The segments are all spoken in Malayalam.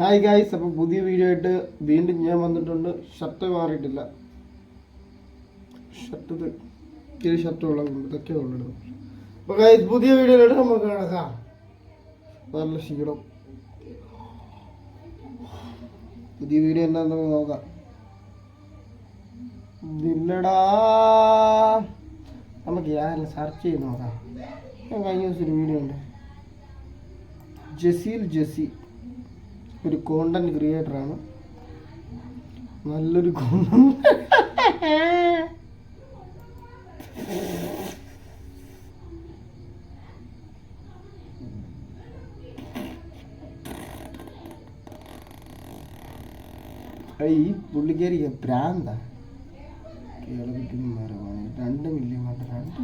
ഹായ് ഗായ്സ് അപ്പോൾ പുതിയ വീഡിയോ ആയിട്ട് വീണ്ടും ഞാൻ വന്നിട്ടുണ്ട്. ഷർട്ട് മാറിയിട്ടില്ല. ഷർട്ട് ഇത് ഇത്തിരി ഷർട്ട് ഉള്ളതുകൊണ്ട് ഇതൊക്കെ ഉള്ളത് അപ്പോൾ ഗായ്സ് പുതിയ വീഡിയോയിലോട്ട് നമുക്ക് കിടക്കാം. നല്ല ക്ഷീണം. പുതിയ വീഡിയോ എന്താണെന്ന് നമുക്ക് നോക്കാം. ഇല്ലടാ നമുക്ക് ഞാൻ സെർച്ച് ചെയ്ത് നോക്കാം. ഞാൻ കഴിഞ്ഞ ദിവസം ഒരു വീഡിയോ ഉണ്ട് ജസീൽ ജസി ഒരു കോണ്ടന്റ് ക്രിയേറ്ററാണ് നല്ലൊരു ഈ പുള്ളിക്കാരി ഭ്രാന്ത കേരളത്തിൽ രണ്ട് മില്യൺ മാത്രം രണ്ട്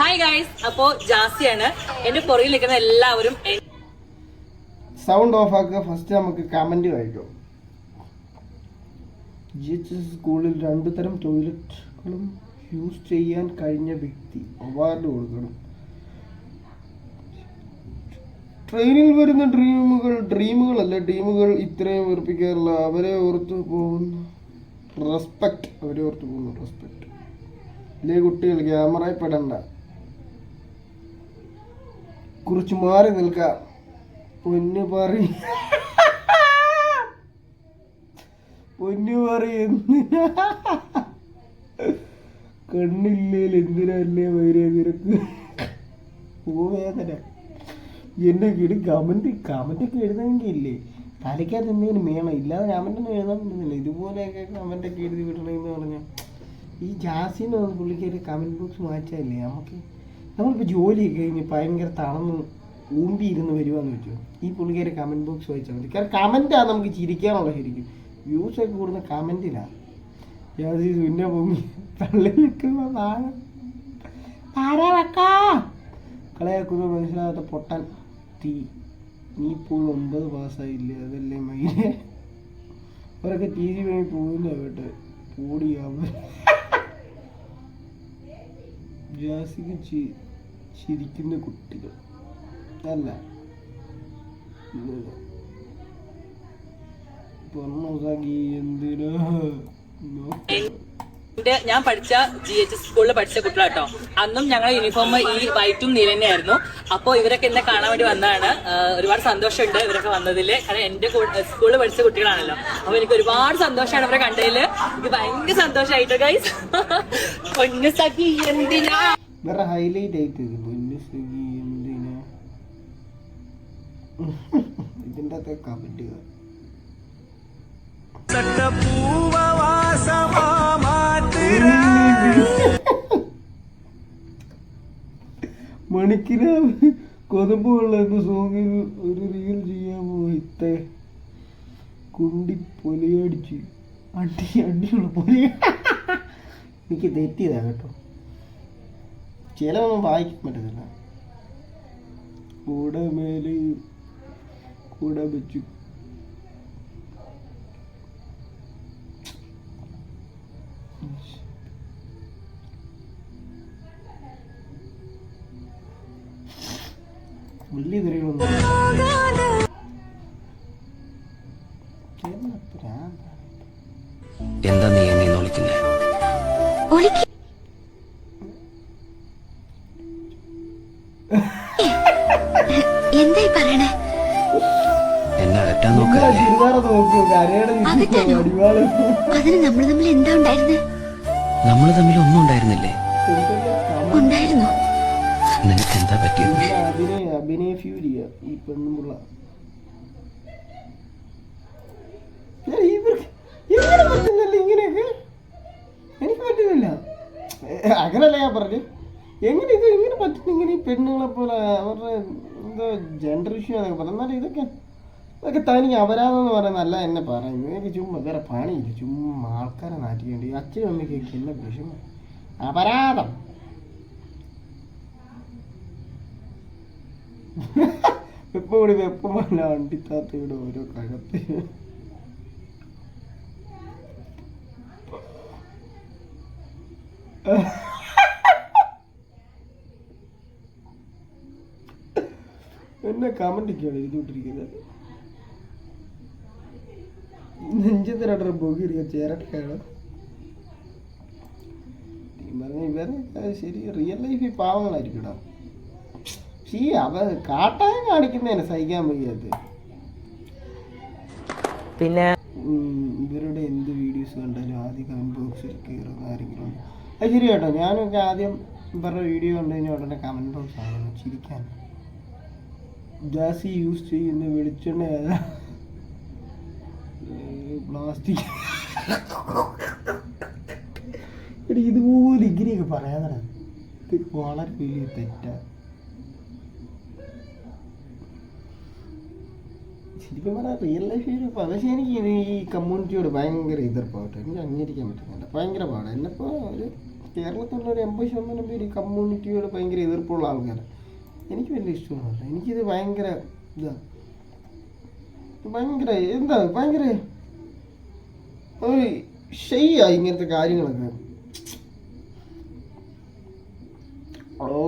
ഹായ് ഗായ്സ് അപ്പോ ജാസിയാണ്. എന്റെ പുറകിൽ നിൽക്കുന്ന എല്ലാവരും സൗണ്ട് ഓഫ് ആക്കുക ഫസ്റ്റ് നമുക്ക് കമന്റ് വായിക്കാം. ജി എച്ച് എസ് സ്കൂളിൽ രണ്ടു തരം ടോയ്ലറ്റുകളും യൂസ് ചെയ്യാൻ കഴിഞ്ഞ വ്യക്തി അവാർഡ് കൊടുക്കണം. ട്രെയിനിൽ വരുന്ന ഡ്രീമുകൾ ഡ്രീമുകളല്ല ഡ്രീമുകൾ ഇത്രയും വെറുപ്പിക്കാറില്ല. അവരെ ഓർത്ത് പോകുന്നു. റെസ്പെക്ട് അവരെ ഓർത്ത് പോകുന്നു. റെസ്പെക്ട് ഇല്ലേ കുട്ടികൾ? ക്യാമറയിൽ പെടണ്ട. കുറിച്ച് മാറി നിൽക്കാം. പൊന്നു പറ പൊന്നു പറ എന്തിനാ? കണ്ണില്ലേൽ എന്തിനല്ലേ വൈരേ നിനക്ക്? വേദന. എന്നെ വീട് കമന്റ് ഒക്കെ എഴുതാമെങ്കിൽ ഇല്ലേ തലയ്ക്കകത്ത് എന്തെങ്കിലും വേണം ഇല്ലാതെ കമന്റ് ഒന്നും എഴുതാൻ പറ്റുന്നില്ല ഇതുപോലെയൊക്കെ ഒക്കെ എഴുതി വിടണമെന്ന് പറഞ്ഞാൽ ഈ ജാസിന്ന് പുള്ളിക്കൊരു കമന്റ് ബോക്സ് മാറ്റാല്ലേ നമുക്ക് നമ്മളിപ്പോൾ ജോലിയൊക്കെ കഴിഞ്ഞ് ഭയങ്കര തളർന്ന് ഊമ്പി ഇരുന്ന് വരുവാന്ന് വെച്ചു ഈ പുള്ളിക്കാരെ കമന്റ് ബോക്സ് വായിച്ചാൽ മതി. കാരണം കമന്റാണ് നമുക്ക് ചിരിക്കാനുള്ള ശരിക്കും. വ്യൂസ് ഒക്കെ കൂടുന്ന കമന്റിലാണ് പിന്നെ ഭൂമി. തള്ളി നിൽക്കുന്ന കളയാക്കുന്ന മനസ്സിലാകാത്ത പൊട്ടൻ. തീ നീ ഇപ്പോൾ ഒമ്പത് പാസ്സായില്ലേ? അതല്ലേ മൈനെ. അവരൊക്കെ ടി. തി വേണ്ടി പോകുന്നു കേട്ട് പൂടിയാവുക ജാസിക്ക് ചിരിക്കുന്ന കുട്ടികൾ. അല്ല. ഞാൻ പഠിച്ച ജി എച്ച് സ്കൂളിൽ പഠിച്ച കുട്ടികളാട്ടോ. അന്നും ഞങ്ങളുടെ യൂണിഫോം ഈ വൈറ്റും നീല തന്നെയായിരുന്നു. അപ്പോൾ ഇവരൊക്കെ എന്നെ കാണാൻ വേണ്ടി വന്നതാണ്. ഒരുപാട് സന്തോഷമുണ്ട് ഇവരൊക്കെ വന്നതിൽ കാരണം എന്റെ സ്കൂളിൽ പഠിച്ച കുട്ടികളാണല്ലോ. അപ്പൊ എനിക്ക് ഒരുപാട് സന്തോഷമാണ് ഇവരെ കണ്ടതിൽ എനിക്ക് ഭയങ്കര സന്തോഷമായിട്ട് ഗൈസ് പൊന്നു സഖി എന്തിനാ ഹൈലൈറ്റ് ആയിട്ട് ഇതിന്റെ അകത്തെ കമന്റുകൾ മണിക്കിനാവ് കൊതുമ്പ് വെള്ളം സോങ്ങിൽ ഒരു റീൽ ചെയ്യാൻ പോയിത്തെ. കുണ്ടി പൊലിയടിച്ച്. അടി അടിയുള്ള പൊലി. എനിക്ക് തെറ്റിയതാ കേട്ടോ. ചിലവൊന്നും വായിക്കാൻ പറ്റത്തില്ല. കൂടെ മേൽ കൂടെ വെച്ചു വലിയ തിരകളൊന്നും. എന്താ നീ എന്നെ വിളിക്കുന്നേ? ഒളിക്ക് എന്തായി പറയണേ? അകറ്റാൻ നോക്കല്ലേ? അതിന് നമ്മൾ തമ്മിൽ എന്താ ഉണ്ടായിരുന്നത് നമ്മൾ തമ്മിൽ ഒന്നും ഉണ്ടായിരുന്നില്ലേ? ഉണ്ടായിരുന്നു? നിനക്ക് എന്താ പറ്റിയത് എനിക്ക് പറ്റുന്നില്ല. അങ്ങനല്ല ഞാൻ പറഞ്ഞു. എങ്ങനെ ഇത് എങ്ങനെ പറ്റുന്നു ഇങ്ങനെ ഈ പെണ്ണുങ്ങളെ പോലെ അവരുടെ എന്താ ജെൻഡർ ഇഷ്യൂ എന്നൊക്കെ പറഞ്ഞു. എന്നാലും ഇതൊക്കെ ഇതൊക്കെ തനിക്ക് അപരാധം എന്ന് പറയുന്നതല്ല എന്നെ പറയുന്നത് എനിക്ക് ചുമ്മാ വേറെ പണിയില്ല. ചുമ്മാ ആൾക്കാരെ നാട്ടിക്കേണ്ടി അച്ഛനും അമ്മയ്ക്കൊക്കെ എന്നെ വിഷമ. അപരാധം. ഇപ്പൊ കൂടി വെപ്പമല്ല അണ്ടിത്താത്തയുടെ ഓരോ കഴത്ത്. എന്നെ കമന്റ് ഒക്കെയാണ് നെഞ്ചത്തിരട്ട പോകിയിരിക്കുക ചേരട്ടയാണ് പറഞ്ഞ ഇവരെ ശരി റിയൽ ലൈഫിൽ പാവങ്ങളായിരിക്കടാ. പക്ഷേ ഈ അവ കാട്ടാൻ കാണിക്കുന്നതിനെ സഹിക്കാൻ വയ്യാത്ത പിന്നെ ഇവരുടെ എന്ത് വീഡിയോസ് കണ്ടാലും ആദ്യം കമന്റ് ബോക്സിൽ കയറുന്ന ആരെങ്കിലും അത് ശരി കേട്ടോ ഞാനൊക്കെ ആദ്യം ഇവരുടെ വീഡിയോ കണ്ടു കഴിഞ്ഞാൽ ഉടനെ കമന്റ് ബോക്സ് ആണ് ചിരിക്കാൻ. ജാസി യൂസ് ചെയ്യുന്ന വെളിച്ചെണ്ണ ഏതാ? പ്ലാസ്റ്റിക് എടി ഇതുപോലെ ഇങ്ങനെയൊക്കെ പറയാതെ ഇത് വളരെ വലിയ തെറ്റാ. ശരിക്കും പറഞ്ഞാൽ റിയൽ ലൈഫിൽ പക്ഷേ എനിക്ക് ഇത് ഈ കമ്മ്യൂണിറ്റിയോട് ഭയങ്കര എതിർപ്പാട്ടോ. എനിക്ക് അംഗീകരിക്കാൻ പറ്റുന്നില്ല. ഭയങ്കര പാടാണ് എന്നെപ്പോൾ ഒരു കേരളത്തിലുള്ള ഒരു എൺപത് ശതമാനം പേര് ഈ കമ്മ്യൂണിറ്റിയോട് ഭയങ്കര എതിർപ്പുള്ള ആൾക്കാരാണ് എനിക്ക് വലിയ ഇഷ്ടമൊന്നുമില്ല എനിക്കിത് ഭയങ്കര ഇതാ. ഭയങ്കര എന്താ? ഭയങ്കര ഒരു ഷെയ്യായി ഇങ്ങനത്തെ കാര്യങ്ങളൊക്കെ. ഓ.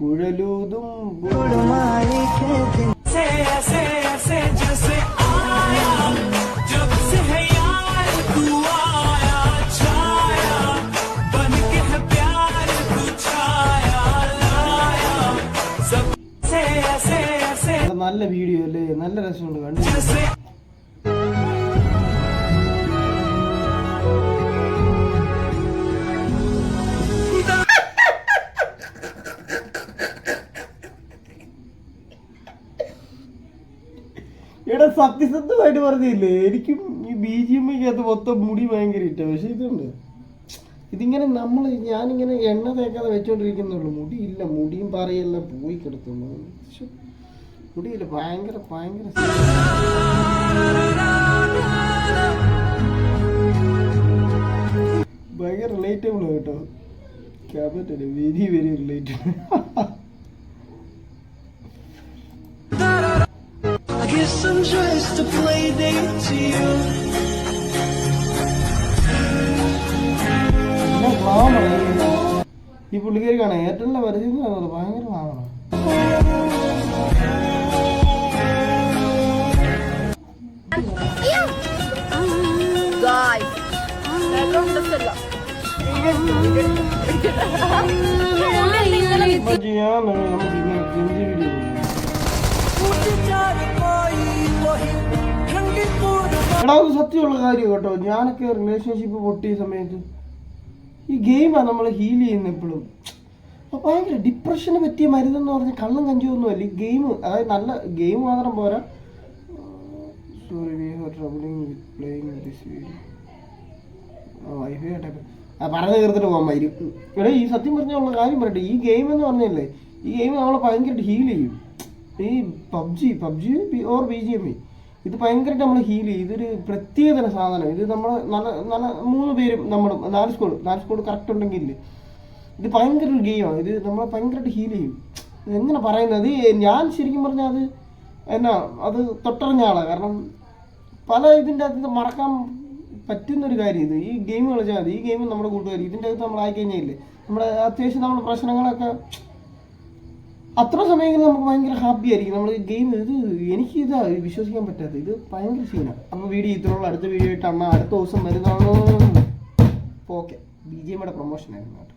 കുഴലൂതും നല്ല വീഡിയോ അല്ലേ? നല്ല രസമുണ്ട് കണ്ടു. എടാ സത്യസന്ധമായിട്ട് പറഞ്ഞില്ലേ? എനിക്കും ഈ ബി ജി എം ഐക്കകത്ത് മൊത്തം മുടി ഭയങ്കര ഇട്ട പക്ഷെ ഇതുണ്ട്. ഇതിങ്ങനെ നമ്മൾ ഞാനിങ്ങനെ എണ്ണ തേക്കാതെ വെച്ചോണ്ടിരിക്കുന്നുള്ളൂ. മുടിയില്ല. മുടിയും പറയല്ല പോയി കിടത്തുന്നു ശ്ശെ, മുടിയില്ല ഭയങ്കര ഭയങ്കര ഭയങ്കര റിലേറ്റബിൾ കേട്ടോ ക്യാബിനറ്റ് വെരി വെരി റിലേറ്റബിൾ പിന്നെ glamour ആണ്. ഈ പുള്ളിക്കാരി കാണാം ഏറ്റവും പരിചയം ഭയങ്കര cringe എടാ സത്യമുള്ള കാര്യം കേട്ടോ. ഞാനൊക്കെ റിലേഷൻഷിപ്പ് പൊട്ടിയ സമയത്ത് ഈ ഗെയിമാണ് നമ്മൾ ഹീൽ ചെയ്യുന്നത് എപ്പോഴും ഭയങ്കര ഡിപ്രഷന് പറ്റിയ മരുന്നെന്ന് പറഞ്ഞാൽ കള്ളും കഞ്ചുമൊന്നുമല്ല ഈ ഗെയിം അതായത് നല്ല ഗെയിം മാത്രം പോരാ. Have troubling with playing this video wifi ആട്ടെ ആ തീർത്തിട്ട് പോകാൻ പറ്റും എടാ ഈ സത്യം പറഞ്ഞുള്ള കാര്യം പറയട്ടെ. ഈ ഗെയിം എന്ന് പറഞ്ഞല്ലേ ഈ ഗെയിം നമ്മളെ ഭയങ്കരമായിട്ട് ഹീൽ ചെയ്യും. ഈ PUBG PUBG or B G M I ഇത് ഭയങ്കരമായിട്ട് നമ്മൾ ഹീൽ ചെയ്യും. ഇതൊരു പ്രത്യേകതര സാധനം. ഇത് നമ്മൾ നല്ല നല്ല മൂന്ന് പേരും നമ്മൾ നാല് സ്കോഡ് നാല് സ്കോഡ് കറക്റ്റ് ഉണ്ടെങ്കിൽ ഇത് ഭയങ്കര ഒരു ഗെയിമാണ് ഇത് നമ്മളെ ഭയങ്കരമായിട്ട് ഹീൽ ചെയ്യും. എങ്ങനെ പറയുന്നത്? ഞാൻ ശരിക്കും പറഞ്ഞാൽ അത് എന്നാ അത് തൊട്ടറിഞ്ഞ ആളാണ് കാരണം പല ഇതിന്റെ അകത്ത് മറക്കാൻ പറ്റുന്നൊരു കാര്യം ഇത്. ഈ ഗെയിം കളിച്ചാൽ മതി. ഈ ഗെയിം നമ്മുടെ കൂട്ടുകാർ ഇതിന്റെ അകത്ത് നമ്മൾ ആയി കഴിഞ്ഞാൽ നമ്മുടെ അത്യാവശ്യം നമ്മുടെ പ്രശ്നങ്ങളൊക്കെ അത്ര സമയങ്ങളിൽ നമുക്ക് ഭയങ്കര ഹാപ്പി ആയിരിക്കും. നമ്മൾ ഗെയിം ഇത് എനിക്ക് ഇതാ വിശ്വസിക്കാൻ പറ്റാത്ത. ഇത് ഭയങ്കര സീനാണ് അപ്പോൾ വീഡിയോ ഇത്രയുള്ള. അടുത്ത വീഡിയോ ആയിട്ട് അമ്മ അടുത്ത ദിവസം വരുന്നതാണോ ഓക്കെ ബി ജെ എമ്മയുടെ പ്രൊമോഷൻ ആയിരുന്നു കേട്ടോ.